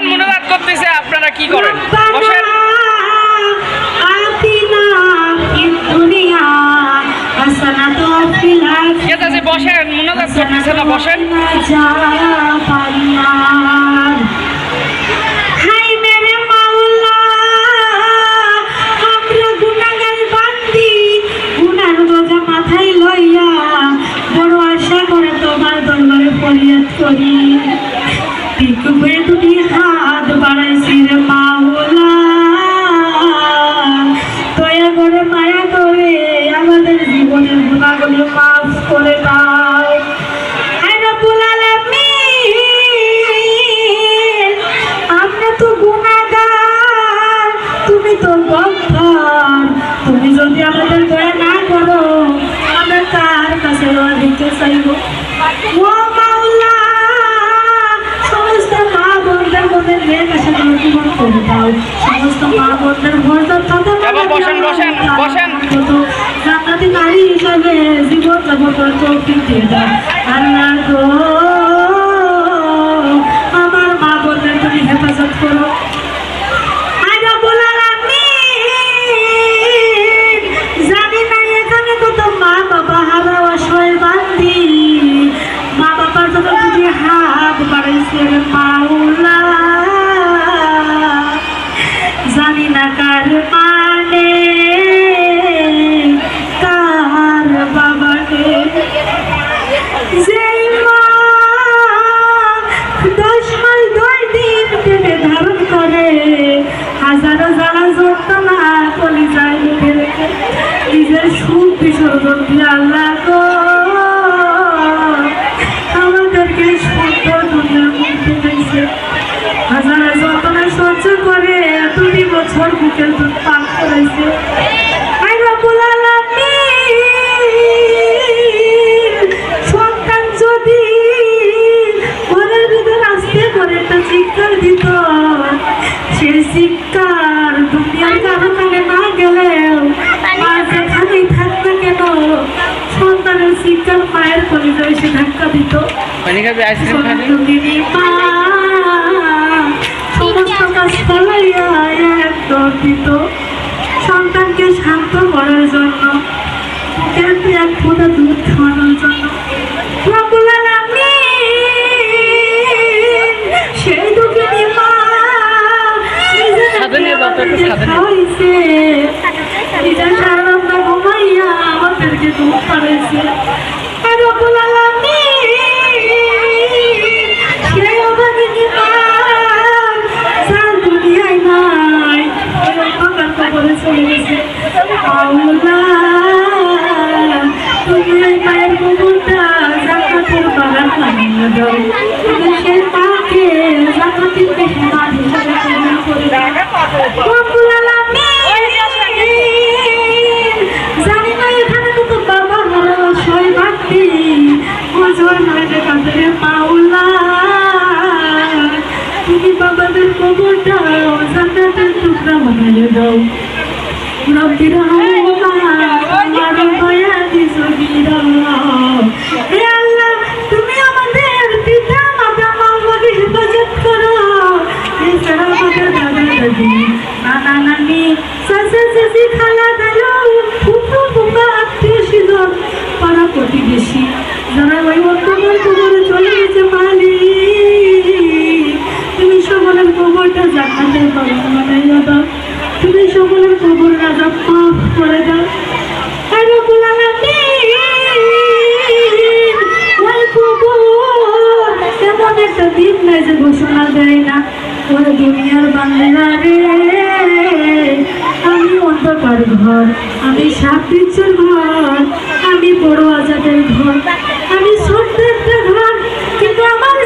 বসেন মনোবাদ করতেছে আপনারা কি করেন? বসেন। না বসেন বড় আশা করে তোমার দরবারে ফরিয়াদ করি। তুমি বাড়াইছি রে মাওলা দয়া করে মায়া করে আমাদের তুমি তো গফফার তুমি যদি আমাদের দয়া না করো, আমরা কার কাছে দিতে চাইব? ও মাওলা, সমস্ত মা বোনদের মধ্যে করে দাও সমস্ত মা বোনদের ভরটা তাদের বসেন, বসেন, বসেন। জান্নাতি নারী জীবন যাপন দাও হাজারো জানা যন্ত্রণা না যায় মুখে রেখে নিজের সুখ বিসর্জন দিয়ে আল্লাহ চিৎকার দুনিয়ার কারও কানে না গেলেও মা যেখানেই থাকবে কেন? সন্তানের চিৎকার মায়ের কলিজায় এসে ধাক্কা দিত। সমস্ত কাজ ফলাইয়া সন্তানকে শান্ত করার জন্য বুকের এক ফোঁটা দুধ খাওয়ানোর জন্য। বানিয়ে দাও। তুমি সেই মাকে জান্নাতের তুমি সকলের কবর রাজা পাপ করে দাও। ঘোষণা দেয় না। ওরা দুনিয়ার বাংলা রে, আমি অন্ধকার ঘর, আমি ঘর, আমি বড় আজাদের ঘর, আমি সত্যের একটা ঘর, কিন্তু আমার